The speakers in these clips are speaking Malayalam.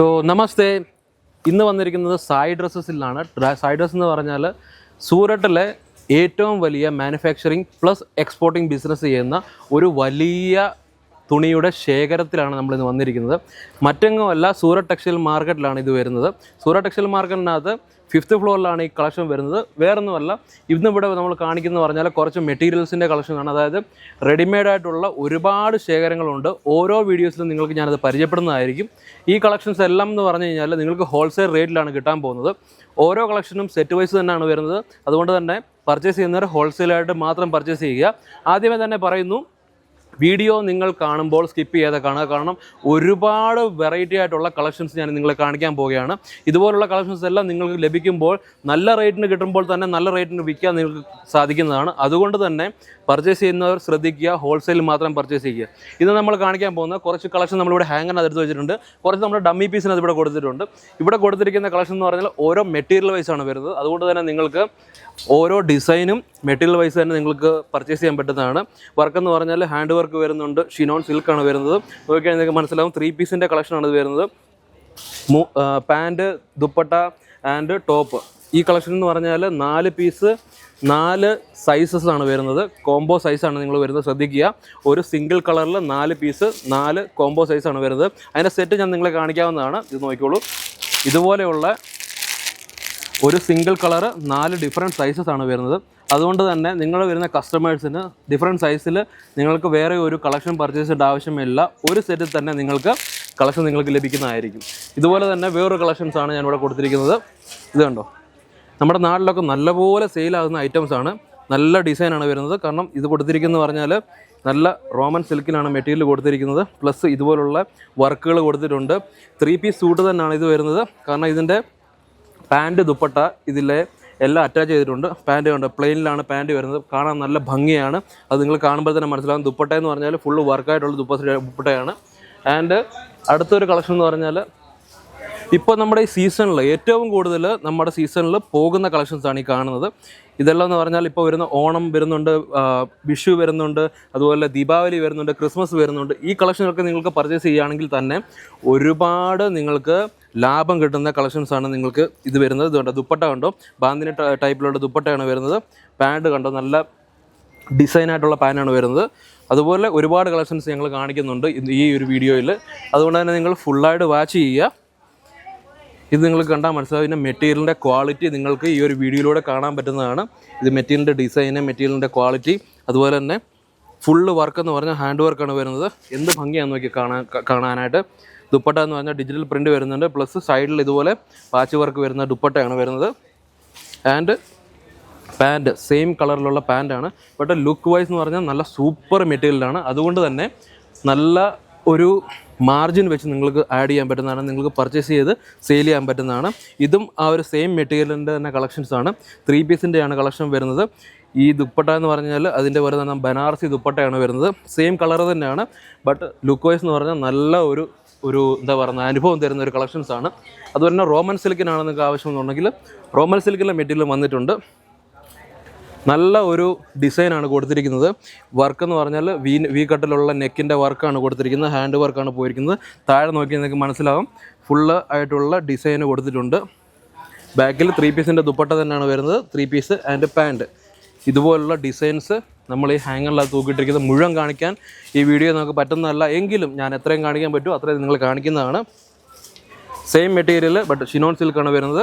സോ നമസ്തേ. ഇന്ന് വന്നിരിക്കുന്നത് സായി ഡ്രസ്സസിലാണ് സായി ഡ്രസ് എന്ന് പറഞ്ഞാൽ സൂററ്റിലെ ഏറ്റവും വലിയ മാനുഫാക്ചറിങ് പ്ലസ് എക്സ്പോർട്ടിംഗ് ബിസിനസ് ചെയ്യുന്ന ഒരു വലിയ തുണിയുടെ ശേഖരത്തിലാണ് നമ്മൾ ഇന്ന് വന്നിരിക്കുന്നത്. മറ്റെങ്ങുമല്ല സൂര ടെക്സ്റ്റൈൽ മാർക്കറ്റിലാണ് ഇത് വരുന്നത്. സൂര ടെക്സ്റ്റൈൽ മാർക്കറ്റിനകത്ത് ഫിഫ്ത്ത് ഫ്ലോറിലാണ് ഈ കളക്ഷൻ വരുന്നത്. വേറൊന്നുമല്ല ഇന്ന് ഇവിടെ നമ്മൾ കാണിക്കുന്നത് പറഞ്ഞാൽ കുറച്ച് മെറ്റീരിയൽസിന്റെ കളക്ഷനാണ്. അതായത് റെഡിമെയ്ഡ് ആയിട്ടുള്ള ഒരുപാട് ശേഖരങ്ങളുണ്ട്. ഓരോ വീഡിയോസിലും നിങ്ങൾക്ക് ഞാനത് പരിചയപ്പെടുന്നതായിരിക്കും. ഈ കളക്ഷൻസ് എല്ലാം എന്ന് പറഞ്ഞു കഴിഞ്ഞാൽ നിങ്ങൾക്ക് ഹോൾസെയിൽ റേറ്റിലാണ് കിട്ടാൻ പോകുന്നത്. ഓരോ കളക്ഷനും സെറ്റ് വൈസ് തന്നെയാണ് വരുന്നത്. അതുകൊണ്ട് തന്നെ പർച്ചേസ് ചെയ്യുന്നവർ ഹോൾസെയിലായിട്ട് മാത്രം പർച്ചേസ് ചെയ്യുക. ആദ്യമേ തന്നെ പറയുന്നു വീഡിയോ നിങ്ങൾ കാണുമ്പോൾ സ്കിപ്പ് ചെയ്യാതെ കാണുക. കാരണം ഒരുപാട് വെറൈറ്റി ആയിട്ടുള്ള കളക്ഷൻസ് ഞാൻ നിങ്ങളെ കാണിക്കാൻ പോവുകയാണ്. ഇതുപോലുള്ള കളക്ഷൻസ് എല്ലാം നിങ്ങൾക്ക് ലഭിക്കുമ്പോൾ നല്ല റേറ്റിന് കിട്ടുമ്പോൾ തന്നെ നല്ല റേറ്റിന് വിൽക്കാൻ നിങ്ങൾക്ക് സാധിക്കുന്നതാണ്. അതുകൊണ്ട് തന്നെ പർച്ചേസ് ചെയ്യുന്നവർ ശ്രദ്ധിക്കുക ഹോൾസെയിൽ മാത്രം പർച്ചേസ് ചെയ്യുക. ഇത് നമ്മൾ കാണിക്കാൻ പോകുന്ന കുറച്ച് കളക്ഷൻ നമ്മളിവിടെ ഹാങ്ങറിന് എടുത്ത് വെച്ചിട്ടുണ്ട്. കുറച്ച് നമ്മുടെ ഡമ്മി പീസിന് അത് ഇവിടെ കൊടുത്തിട്ടുണ്ട്. ഇവിടെ കൊടുത്തിരിക്കുന്ന കളക്ഷൻ എന്ന് പറഞ്ഞാൽ ഓരോ മെറ്റീരിയൽ വൈസ് ആണ് വരുന്നത്. അതുകൊണ്ട് തന്നെ നിങ്ങൾക്ക് ഓരോ ഡിസൈനും മെറ്റീരിയൽ വൈസ് തന്നെ നിങ്ങൾക്ക് പർച്ചേസ് ചെയ്യാൻ പറ്റുന്നതാണ്. വർക്ക് എന്ന് പറഞ്ഞാൽ ഹാൻഡ് വർക്ക് വരുന്നുണ്ട്. ഷിനോൺ സിൽക്കാണ് വരുന്നത്. നോക്കിയാൽ നിങ്ങൾക്ക് മനസ്സിലാവും ത്രീ പീസിന്റെ കളക്ഷനാണ് ഇത് വരുന്നത്. പാന്റ് ദുപ്പട്ട ആൻഡ് ടോപ്പ് ഈ കളക്ഷൻ എന്ന് പറഞ്ഞാൽ നാല് പീസ് നാല് സൈസസ് ആണ് വരുന്നത്. കോംബോ സൈസാണ് നിങ്ങൾ വരുന്നത്. ശ്രദ്ധിക്കുക. ഒരു സിംഗിൾ കളറിൽ നാല് പീസ് നാല് കോംബോ സൈസാണ് വരുന്നത്. അതിന്റെ സെറ്റ് ഞാൻ നിങ്ങളെ കാണിക്കാവുന്നതാണ്. ഇത് നോക്കിക്കോളൂ. ഇതുപോലെയുള്ള ഒരു സിംഗിൾ കളർ നാല് ഡിഫറെന്റ് സൈസസ് ആണ് വരുന്നത്. അതുകൊണ്ട് തന്നെ നിങ്ങൾ വരുന്ന കസ്റ്റമേഴ്സിന് ഡിഫറെന്റ് സൈസിൽ നിങ്ങൾക്ക് വേറെ ഒരു കളക്ഷൻ പർച്ചേസ് ചെയ്യേണ്ട ആവശ്യമില്ല. ഒരു സെറ്റിൽ തന്നെ നിങ്ങൾക്ക് കളക്ഷൻ നിങ്ങൾക്ക് ലഭിക്കുന്നതായിരിക്കും. ഇതുപോലെ തന്നെ വേറൊരു കളക്ഷൻസാണ് ഞാൻ ഇവിടെ കൊടുത്തിരിക്കുന്നത്. ഇത് കണ്ടോ? നമ്മുടെ നാട്ടിലൊക്കെ നല്ലപോലെ സെയിലാകുന്ന ഐറ്റംസാണ് നല്ല ഡിസൈനാണ് വരുന്നത്. കാരണം ഇത് കൊടുത്തിരിക്കുന്നത് പറഞ്ഞാൽ നല്ല റോമൻ സിൽക്കിലാണ് മെറ്റീരിയൽ കൊടുത്തിരിക്കുന്നത്. പ്ലസ് ഇതുപോലുള്ള വർക്കുകൾ കൊടുത്തിട്ടുണ്ട്. ത്രീ പീസ് സൂട്ട് തന്നെയാണ് ഇത് വരുന്നത്. കാരണം ഇതിന്റെ പാന്റ് ദുപ്പട്ട ഇതിലെ എല്ലാം അറ്റാച്ച് ചെയ്തിട്ടുണ്ട്. പാന്റ് ഉണ്ട് പ്ലെയിനിലാണ് പാന്റ് വരുന്നത്. കാണാൻ നല്ല ഭംഗിയാണ്. അത് നിങ്ങൾ കാണുമ്പോൾ തന്നെ മനസ്സിലാകും ദുപ്പട്ട എന്ന് പറഞ്ഞാൽ ഫുള്ള് വർക്കായിട്ടുള്ള ദുപ്പ ദുപ്പട്ടയാണ്. ആൻഡ് അടുത്തൊരു കളക്ഷൻ എന്ന് പറഞ്ഞാൽ ഇപ്പോൾ നമ്മുടെ ഈ സീസണിൽ ഏറ്റവും കൂടുതൽ നമ്മുടെ സീസണിൽ പോകുന്ന കളക്ഷൻസാണ് ഈ കാണുന്നത്. ഇതെല്ലാം എന്ന് പറഞ്ഞാൽ ഇപ്പോൾ വരുന്ന ഓണം വരുന്നുണ്ട് വിഷു വരുന്നുണ്ട് അതുപോലെ ദീപാവലി വരുന്നുണ്ട് ക്രിസ്മസ് വരുന്നുണ്ട്. ഈ കളക്ഷനൊക്കെ നിങ്ങൾക്ക് പർച്ചേസ് ചെയ്യുകയാണെങ്കിൽ തന്നെ ഒരുപാട് നിങ്ങൾക്ക് ലാഭം കിട്ടുന്ന കളക്ഷൻസ് ആണ് നിങ്ങൾക്ക് ഇത് വരുന്നത്. ഇതുകൊണ്ട് ദുപ്പട്ട കണ്ടോ? ബാന്തിന് ടൈപ്പിലുള്ള ദുപ്പട്ടയാണ് വരുന്നത്. പാന്റ് കണ്ടോ നല്ല ഡിസൈനായിട്ടുള്ള പാനാണ് വരുന്നത്. അതുപോലെ ഒരുപാട് കളക്ഷൻസ് ഞങ്ങൾ കാണിക്കുന്നുണ്ട് ഈ ഒരു വീഡിയോയിൽ. അതുകൊണ്ട് തന്നെ നിങ്ങൾ ഫുള്ളായിട്ട് വാച്ച് ചെയ്യുക. ഇത് നിങ്ങൾ കണ്ടാൽ മനസ്സിലാവും. ഇതിന്റെ മെറ്റീരിയലിന്റെ ക്വാളിറ്റി നിങ്ങൾക്ക് ഈ ഒരു വീഡിയോയിലൂടെ കാണാൻ പറ്റുന്നതാണ്. ഇത് മെറ്റീരിയലിന്റെ ഡിസൈന് മെറ്റീരിയലിന്റെ ക്വാളിറ്റി അതുപോലെ തന്നെ ഫുള്ള് വർക്ക് എന്ന് പറഞ്ഞാൽ ഹാൻഡ് വർക്കാണ് വരുന്നത്. എന്ത് ഭംഗിയാണെന്ന് നോക്കി കാണാൻ കാണാനായിട്ട്. ദുപ്പട്ട എന്ന് പറഞ്ഞാൽ ഡിജിറ്റൽ പ്രിന്റ് വരുന്നുണ്ട്. പ്ലസ് സൈഡിൽ ഇതുപോലെ പാച്ച് വർക്ക് വരുന്ന ദുപ്പട്ടയാണ് വരുന്നത്. ആൻഡ് പാന്റ് സെയിം കളറിലുള്ള പാന്റാണ് ബട്ട് ലുക്ക് വൈസ് എന്ന് പറഞ്ഞാൽ നല്ല സൂപ്പർ മെറ്റീരിയലാണ് അതുകൊണ്ട് തന്നെ നല്ല ഒരു മാർജിൻ വെച്ച് നിങ്ങൾക്ക് ആഡ് ചെയ്യാൻ പറ്റുന്നതാണ്. നിങ്ങൾക്ക് പർച്ചേസ് ചെയ്ത് സെയിൽ ചെയ്യാൻ പറ്റുന്നതാണ്. ഇതും ആ ഒരു സെയിം മെറ്റീരിയലിന്റെ തന്നെ കളക്ഷൻസ് ആണ്. ത്രീ പീസിന്റെയാണ് കളക്ഷൻ വരുന്നത്. ഈ ദുപ്പട്ട എന്ന് പറഞ്ഞാൽ അതിന്റെ വരുന്ന ബനാറസി ദുപ്പട്ടയാണ് വരുന്നത്. സെയിം കളർ തന്നെയാണ്. ബട്ട് ലുക്ക് വൈസ് എന്ന് പറഞ്ഞാൽ നല്ല ഒരു ഒരു എന്താ പറയുന്ന അനുഭവം തരുന്ന ഒരു കളക്ഷൻസ് ആണ്. അതുപോലെ തന്നെ റോമൻ സിൽക്കിനാണ് നിങ്ങൾക്ക് ആവശ്യമെന്നുണ്ടെങ്കിൽ റോമൻ സിൽക്കിലെ മെറ്റീരിയൽ വന്നിട്ടുണ്ട്. നല്ല ഒരു ഡിസൈനാണ് കൊടുത്തിരിക്കുന്നത്. വർക്ക് എന്ന് പറഞ്ഞാൽ വി വി കട്ടിലുള്ള നെക്കിന്റെ വർക്കാണ് കൊടുത്തിരിക്കുന്നത്. ഹാൻഡ് വർക്കാണ് പോയിരിക്കുന്നത്. താഴെ നോക്കി നിങ്ങൾക്ക് മനസ്സിലാവും. ഫുള്ള് ആയിട്ടുള്ള ഡിസൈൻ കൊടുത്തിട്ടുണ്ട്. ബാക്കിൽ ത്രീ പീസിന്റെ ദുപ്പട്ട തന്നെയാണ് വരുന്നത്. ത്രീ പീസ് ആൻഡ് പാന്റ് ഇതുപോലുള്ള ഡിസൈൻസ് നമ്മൾ ഈ ഹാങ്ങറിലത് തൂക്കിയിട്ടിരിക്കുന്നത് മുഴുവൻ കാണിക്കാൻ ഈ വീഡിയോ നമുക്ക് പറ്റുന്നതല്ല. എങ്കിലും ഞാൻ എത്രയും കാണിക്കാൻ പറ്റുമോ അത്രയും നിങ്ങൾ കാണിക്കുന്നതാണ്. സെയിം മെറ്റീരിയൽ ബട്ട് ഷിനോൺ സിൽക്കാണ് വരുന്നത്.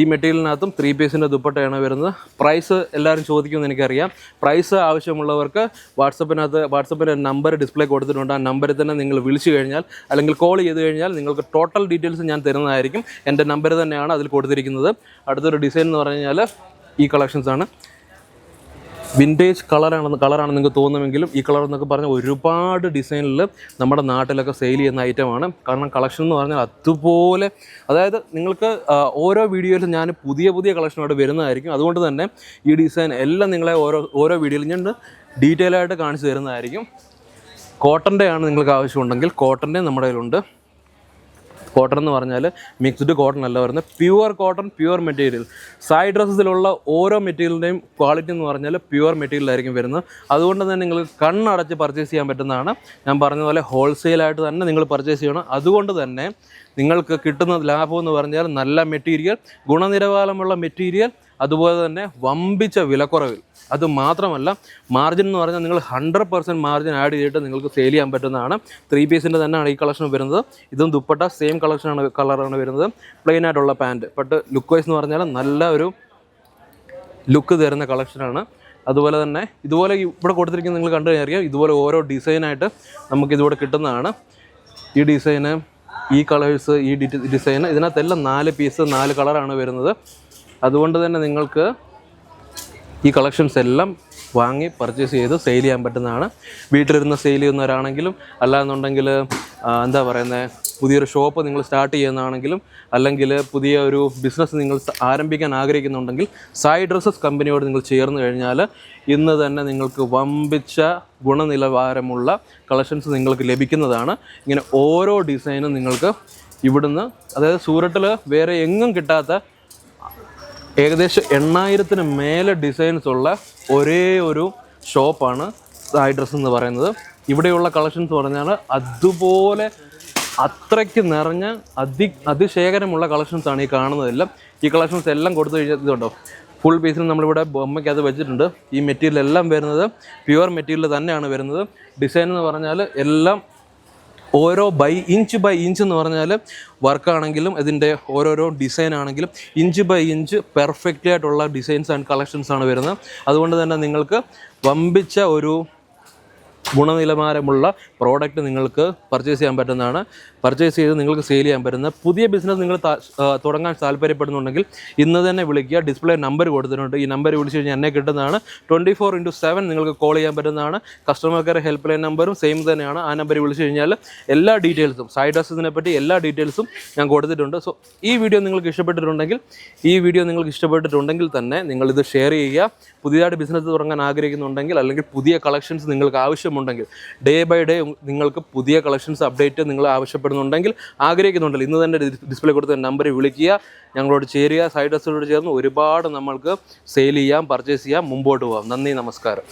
ഈ മെറ്റീരിയലിനകത്തും ത്രീ പീസിന്റെ ദുപ്പട്ടയാണ് വരുന്നത്. പ്രൈസ് എല്ലാവരും ചോദിക്കുമെന്ന് എനിക്കറിയാം. പ്രൈസ് ആവശ്യമുള്ളവർക്ക് വാട്സപ്പിനകത്ത് വാട്സപ്പിന്റെ നമ്പർ ഡിസ്പ്ലേ കൊടുത്തിട്ടുണ്ട്. ആ നമ്പറിൽ തന്നെ നിങ്ങൾ വിളിച്ചു കഴിഞ്ഞാൽ അല്ലെങ്കിൽ കോൾ ചെയ്ത് കഴിഞ്ഞാൽ നിങ്ങൾക്ക് ടോട്ടൽ ഡീറ്റെയിൽസ് ഞാൻ തരുന്നതായിരിക്കും. എന്റെ നമ്പർ തന്നെയാണ് അതിൽ കൊടുത്തിരിക്കുന്നത്. അടുത്തൊരു ഡിസൈൻ എന്ന് പറഞ്ഞു കഴിഞ്ഞാൽ ഈ കളക്ഷൻസാണ് വിന്റേജ് കളറാണെന്ന് കളറാണ് നിങ്ങൾക്ക് തോന്നുമെങ്കിലും ഈ കളർ എന്നൊക്കെ പറഞ്ഞാൽ ഒരുപാട് ഡിസൈനിൽ നമ്മുടെ നാട്ടിലൊക്കെ സെയിൽ ചെയ്യുന്ന ഐറ്റമാണ് കാരണം കളക്ഷൻ എന്ന് പറഞ്ഞാൽ അതുപോലെ അതായത് നിങ്ങൾക്ക് ഓരോ വീഡിയോയിലും ഞാൻ പുതിയ പുതിയ കളക്ഷനോട് വരുന്നതായിരിക്കും. അതുകൊണ്ട് തന്നെ ഈ ഡിസൈൻ എല്ലാം നിങ്ങളെ ഓരോ ഓരോ വീഡിയോയിലും ഞാൻ ഡീറ്റെയിൽ ആയിട്ട് കാണിച്ചു തരുന്നതായിരിക്കും. കോട്ടന്റെ ആണ് നിങ്ങൾക്ക് ആവശ്യമുണ്ടെങ്കിൽ കോട്ടന്റെ നമ്മുടെ കയ്യിലുണ്ട്. കോട്ടൺ എന്ന് പറഞ്ഞാൽ മിക്സ്ഡ് കോട്ടൺ അല്ല വരുന്നത്. Pure cotton pure material side ഡ്രസ്സസിലുള്ള ഓരോ മെറ്റീരിയലിന്റെയും ക്വാളിറ്റി എന്ന് പറഞ്ഞാൽ പ്യുവർ മെറ്റീരിയൽ ആയിരിക്കും വരുന്നത്. അതുകൊണ്ട് തന്നെ നിങ്ങൾ കണ്ണടച്ച് പർച്ചേസ് ചെയ്യാൻ പറ്റുന്നതാണ്. ഞാൻ പറഞ്ഞതുപോലെ ഹോൾസെയിലായിട്ട് തന്നെ നിങ്ങൾ പർച്ചേസ് ചെയ്യണം. അതുകൊണ്ട് തന്നെ നിങ്ങൾക്ക് കിട്ടുന്ന ലാഭം എന്ന് പറഞ്ഞാൽ നല്ല മെറ്റീരിയൽ ഗുണനിലവാരമുള്ള മെറ്റീരിയൽ അതുപോലെ തന്നെ വമ്പിച്ച വിലക്കുറവിൽ. അത് മാത്രമല്ല മാർജിൻ എന്ന് പറഞ്ഞാൽ നിങ്ങൾ ഹൺഡ്രഡ് പെർസെന്റ് മാർജിൻ ആഡ് ചെയ്തിട്ട് നിങ്ങൾക്ക് സെയിൽ ചെയ്യാൻ പറ്റുന്നതാണ്. ത്രീ പീസിന്റെ തന്നെയാണ് ഈ കളക്ഷൻ വരുന്നത്. ഇതും ദുപ്പട്ട സെയിം കളക്ഷനാണ് കളറാണ് വരുന്നത്. പ്ലെയിൻ ആയിട്ടുള്ള പാന്റ് ബട്ട് ലുക്ക് വൈസ് എന്ന് പറഞ്ഞാൽ നല്ല ഒരു ലുക്ക് തരുന്ന കളക്ഷനാണ് അതുപോലെ തന്നെ ഇതുപോലെ ഇവിടെ കൊടുത്തിരിക്കുന്നത് നിങ്ങൾ കണ്ടു കഴിഞ്ഞാൽ ഇതുപോലെ ഓരോ ഡിസൈനായിട്ട് നമുക്കിതിവിടെ കിട്ടുന്നതാണ്. ഈ ഡിസൈന് ഈ കളേഴ്സ് ഈ ഡിസൈന് ഇതിനകത്തെല്ലാം നാല് പീസ് നാല് കളറാണ് വരുന്നത്. അതുകൊണ്ട് തന്നെ നിങ്ങൾക്ക് ഈ കളക്ഷൻസ് എല്ലാം വാങ്ങി പർച്ചേസ് ചെയ്ത് സെയിൽ ചെയ്യാൻ പറ്റുന്നതാണ്. വീട്ടിലിരുന്ന് സെയിൽ ചെയ്യുന്നവരാണെങ്കിലും അല്ലാന്നുണ്ടെങ്കിൽ എന്താ പറയുന്നത് പുതിയൊരു ഷോപ്പ് നിങ്ങൾ സ്റ്റാർട്ട് ചെയ്യുന്നതാണെങ്കിലും അല്ലെങ്കിൽ പുതിയ ഒരു ബിസിനസ് നിങ്ങൾ ആരംഭിക്കാൻ ആഗ്രഹിക്കുന്നുണ്ടെങ്കിൽ സായി ഡ്രസ്സസ് കമ്പനിയോട് നിങ്ങൾ ചേർന്ന് കഴിഞ്ഞാൽ ഇന്ന് തന്നെ നിങ്ങൾക്ക് വമ്പിച്ച ഗുണനിലവാരമുള്ള കളക്ഷൻസ് നിങ്ങൾക്ക് ലഭിക്കുന്നതാണ്. ഇങ്ങനെ ഓരോ ഡിസൈനും നിങ്ങൾക്ക് ഇവിടുന്ന് അതായത് സൂററ്റിൽ വേറെ എങ്ങും കിട്ടാത്ത ഏകദേശം എണ്ണായിരത്തിന് മേലെ ഡിസൈൻസ് ഉള്ള ഒരേ ഒരു ഷോപ്പാണ് സായി ഡ്രസ് എന്ന് പറയുന്നത്. ഇവിടെയുള്ള കളക്ഷൻസ് പറഞ്ഞാൽ അതുപോലെ അത്രയ്ക്ക് നിറഞ്ഞ അതി അതിശേഖരമുള്ള കളക്ഷൻസ് ആണ് ഈ കാണുന്നതെല്ലാം ഈ കളക്ഷൻസ് എല്ലാം കൊടുത്തു കഴിഞ്ഞാൽ ഇതുണ്ടോ ഫുൾ പീസിന് നമ്മളിവിടെ ബൊമ്മയ്ക്ക് അത് വെച്ചിട്ടുണ്ട്. ഈ മെറ്റീരിയൽ എല്ലാം വരുന്നത് പ്യുവർ മെറ്റീരിയൽ തന്നെയാണ് വരുന്നത്. ഡിസൈൻ എന്ന് പറഞ്ഞാൽ എല്ലാം ഓരോ ബൈ ഇഞ്ച് ബൈ ഇഞ്ച് എന്ന് പറഞ്ഞാൽ വർക്കാണെങ്കിലും ഇതിന്റെ ഓരോരോ ഡിസൈൻ ആണെങ്കിലും ഇഞ്ച് ബൈ ഇഞ്ച് പെർഫെക്റ്റ് ആയിട്ടുള്ള ഡിസൈൻസ് ആൻഡ് കളക്ഷൻസ് ആണ് വരുന്നത്. അതുകൊണ്ട് തന്നെ നിങ്ങൾക്ക് വമ്പിച്ച ഒരു ഗുണനിലവാരമുള്ള പ്രോഡക്റ്റ് നിങ്ങൾക്ക് പർച്ചേസ് ചെയ്യാൻ പറ്റുന്നതാണ്. പർച്ചേസ് ചെയ്ത് നിങ്ങൾക്ക് സെയിൽ ചെയ്യാൻ പറ്റുന്ന പുതിയ ബിസിനസ് നിങ്ങൾ തുടങ്ങാൻ താല്പര്യപ്പെടുന്നുണ്ടെങ്കിൽ ഇന്ന് തന്നെ വിളിക്കുക. ഡിസ്പ്ലേ നമ്പർ കൊടുത്തിട്ടുണ്ട്. ഈ നമ്പർ വിളിച്ചു കഴിഞ്ഞാൽ എന്നെ കിട്ടുന്നതാണ്. ട്വന്റി ഫോർ ഇന്റു സെവൻ നിങ്ങൾക്ക് കോൾ ചെയ്യാൻ പറ്റുന്നതാണ്. കസ്റ്റമർ കെയർ ഹെൽപ്പ് ലൈൻ നമ്പറും സെയിം തന്നെയാണ്. ആ നമ്പർ വിളിച്ചു കഴിഞ്ഞാൽ എല്ലാ ഡീറ്റെയിൽസും സൈഡ് ഡ്രസ്സിനെ പറ്റി എല്ലാ ഡീറ്റെയിൽസും ഞാൻ കൊടുത്തിട്ടുണ്ട്. സോ ഈ വീഡിയോ നിങ്ങൾക്ക് ഇഷ്ടപ്പെട്ടിട്ടുണ്ടെങ്കിൽ ഈ വീഡിയോ നിങ്ങൾക്ക് ഇഷ്ടപ്പെട്ടിട്ടുണ്ടെങ്കിൽ തന്നെ നിങ്ങളിത് ഷെയർ ചെയ്യുക. പുതിയതായിട്ട് ബിസിനസ് തുടങ്ങാൻ ആഗ്രഹിക്കുന്നുണ്ടെങ്കിൽ അല്ലെങ്കിൽ പുതിയ കളക്ഷൻസ് നിങ്ങൾക്ക് ആവശ്യമുണ്ടെങ്കിൽ ഡേ ബൈ ഡേ നിങ്ങൾക്ക് പുതിയ കളക്ഷൻസ് അപ്ഡേറ്റ് നിങ്ങൾ ആവശ്യപ്പെടുന്നുണ്ടെങ്കിൽ ആഗ്രഹിക്കുന്നുണ്ടെങ്കിൽ ഇന്ന് തന്നെ ഡിസ്പ്ലേ കൊടുത്ത നമ്പറിൽ വിളിക്കുക ഞങ്ങളോട് ചേരുക സൈഡ് ഡ്രസ്സിനോട് ചേർന്ന് ഒരുപാട് നമ്മൾക്ക് സെയിൽ ചെയ്യാം പർച്ചേസ് ചെയ്യാം മുമ്പോട്ട് പോകാം നന്ദി നമസ്കാരം.